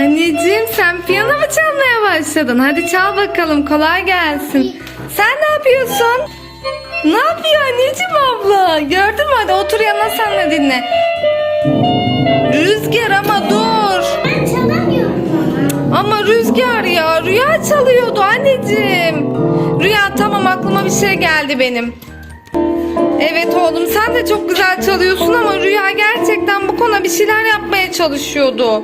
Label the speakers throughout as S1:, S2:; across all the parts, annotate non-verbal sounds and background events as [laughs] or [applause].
S1: Anneciğim sen piyano mu çalmaya başladın? Hadi çal bakalım kolay gelsin. Sen ne yapıyorsun? Ne yapıyor anneciğim abla? Gördün mü? Hadi otur yanına sen de dinle. Rüzgar ama dur.
S2: Ben çalamıyorum ama.
S1: Rüzgar ya Rüya çalıyordu anneciğim. Rüya tamam aklıma bir şey geldi benim. Evet oğlum sen de çok güzel çalıyorsun ama Rüya gerçekten bu konuda bir şeyler yapmaya çalışıyordu.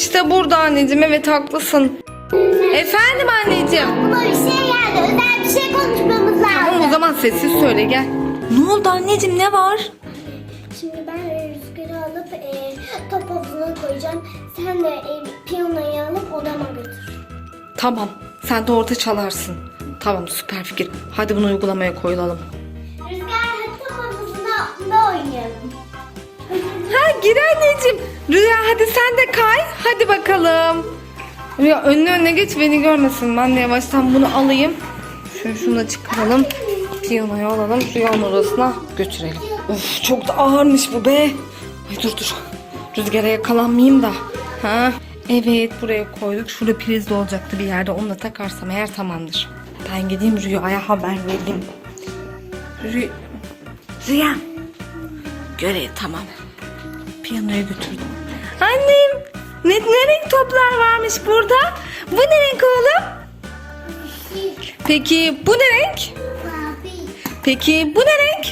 S1: İşte burada anneciğim evet haklısın. Efendim anneciğim.
S2: Aklıma bir şey geldi. Özel bir şey konuşmamız lazım.
S1: Tamam o zaman sessiz söyle gel. Ne oldu anneciğim ne var?
S2: Şimdi ben rüzgarı alıp e, top havuzuna koyacağım. Sen de e, piyanoyu alıp odama götür.
S1: Tamam sen de orada çalarsın. Tamam süper fikir. Hadi bunu uygulamaya koyulalım. Ha gir anneciğim. Rüya hadi sen de kay. Hadi bakalım. Rüya önüne önüne geç beni görmesin. Ben de yavaştan bunu alayım. Şöyle şunu da çıkaralım. Piyanoyu alalım. Rüyanın odasına götürelim. Of çok da ağırmış bu be. Ay dur dur. Rüzgara yakalanmayayım da. Ha. Evet buraya koyduk. Şurada priz de olacaktı bir yerde. Onu da takarsam eğer tamamdır. Ben gideyim Rüya'ya haber vereyim. Rüya. Rüya. Görev tamam. Piyanoya götürdüm. Annem ne, ne renk toplar varmış burada? Bu ne renk oğlum? Peki bu ne renk? Peki bu ne renk?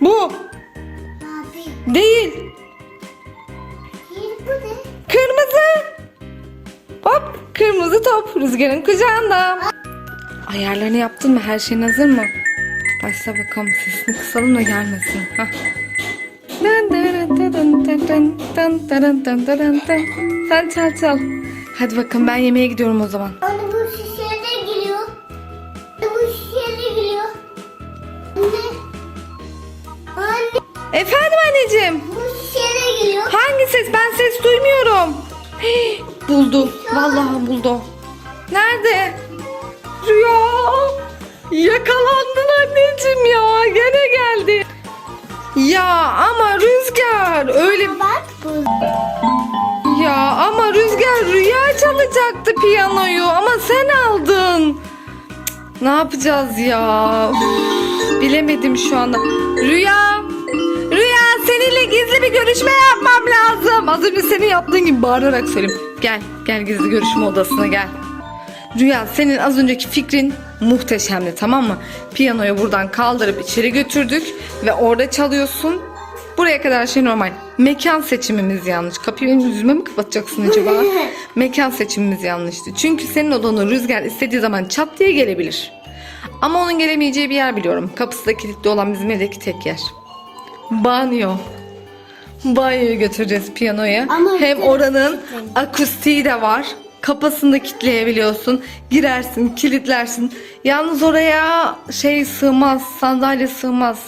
S1: Bu değil. Kırmızı. Hop kırmızı top rüzgarın kucağında. Ayarlarını yaptın mı? Her şeyin hazır mı? Başla bakalım sesini kısalım da gelmesin. Hah. Dın dırın dın dırın dın. Sen çal çal. Hadi bakalım ben yemeğe gidiyorum o zaman.
S2: Anne bu şişeye de geliyor. Anne bu şişeye de geliyor. Anne. Anne
S1: Efendim anneciğim.
S2: bu şişeye de geliyor.
S1: Hangi ses? Ben ses duymuyorum. Hii, buldu. Vallahi buldu. Nerede? Rüya. Yakalandın anneciğim ya. Gene geldi. Ya ama Rüzgar öyle
S2: Bak bu.
S1: ya ama Rüzgar Rüya çalacaktı piyanoyu ama sen aldın. Cık, Ne yapacağız ya? Bilemedim şu anda. Rüya Rüya seninle gizli bir görüşme yapmam lazım. Az önce senin yaptığın gibi bağırarak söyleyeyim. Gel gel gizli görüşme odasına gel. Rüya senin az önceki fikrin muhteşemdi tamam mı? Piyanoyu buradan kaldırıp içeri götürdük ve orada çalıyorsun. Buraya kadar şey normal. Mekan seçimimiz yanlış. Kapıyı benim yüzüme mi kapatacaksın acaba? [laughs] Mekan seçimimiz yanlıştı. Çünkü senin odanı rüzgar istediği zaman çat diye gelebilir. Ama onun gelemeyeceği bir yer biliyorum. Kapısı da kilitli olan bizim evdeki tek yer. Banyo. Banyoya götüreceğiz piyanoyu.
S2: Ama
S1: Hem oranın akustiği de var. Kapasını da kilitleyebiliyorsun. Girersin, kilitlersin. Yalnız oraya şey sığmaz, sandalye sığmaz.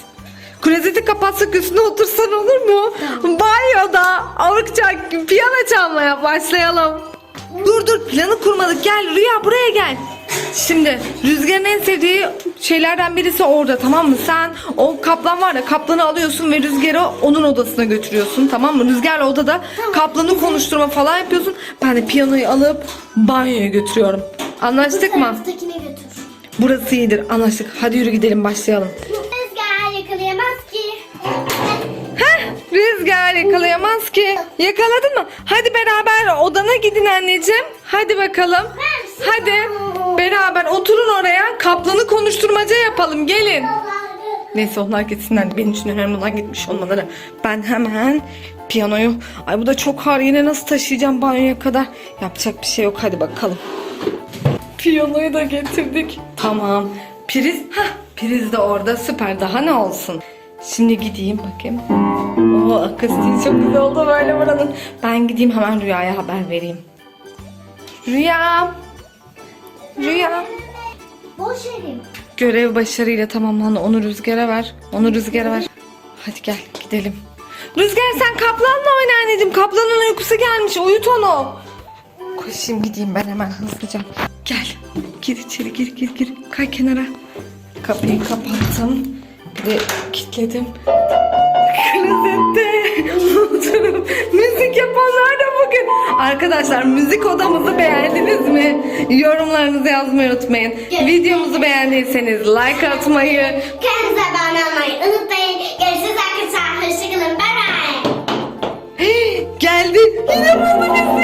S1: Klozeti kapatsak üstüne otursan olur mu? Banyoda avukça piyano çalmaya başlayalım. Dur dur planı kurmadık. Gel Rüya buraya gel. Şimdi Rüzgar'ın en sevdiği şeylerden birisi orada tamam mı? Sen o kaplan var ya kaplanı alıyorsun ve Rüzgar'ı onun odasına götürüyorsun tamam mı? Rüzgar'la odada kaplanı konuşturma falan yapıyorsun. Ben de piyanoyu alıp banyoya götürüyorum. Anlaştık mı?
S2: Taraftakine götür.
S1: Burası iyidir anlaştık. Hadi yürü gidelim başlayalım.
S2: Rüzgar yakalayamaz ki.
S1: Heh, Rüzgar yakalayamaz ki. Yakaladın mı? Hadi beraber odana gidin anneciğim. Hadi bakalım. Hadi beraber oturun oraya. Kaplanı konuşturmaca yapalım. Gelin. Neyse onlar gitsinler. Benim için önemli olan gitmiş olmaları. Ben hemen piyanoyu... Ay bu da çok ağır. Yine nasıl taşıyacağım banyoya kadar? Yapacak bir şey yok. Hadi bakalım. Piyanoyu da getirdik. Tamam. Priz, ha priz de orada süper. Daha ne olsun? Şimdi gideyim bakayım. Oo akustiği çok güzel oldu böyle buranın. Ben gideyim hemen Rüya'ya haber vereyim. Rüya. Rüya.
S2: Boş.
S1: Görev başarıyla tamamlandı. Onu rüzgara ver. Onu rüzgara ver. Hadi gel gidelim. Rüzgar sen kaplanla oyna anneciğim. Kaplanın uykusu gelmiş. Uyut onu. Koşayım gideyim ben hemen hızlıca. Gel. Gir içeri gir gir gir. Kay kenara. Kapıyı kapattım. Bir de kilitledim. Klozette Arkadaşlar müzik odamızı beğendiniz mi? Yorumlarınızı yazmayı unutmayın. Videomuzu beğendiyseniz like atmayı,
S2: Kendinize abone olmayı unutmayın. Görüşürüz arkadaşlar. Hoşçakalın. Bye bye.
S1: Geldi. Yine bulduk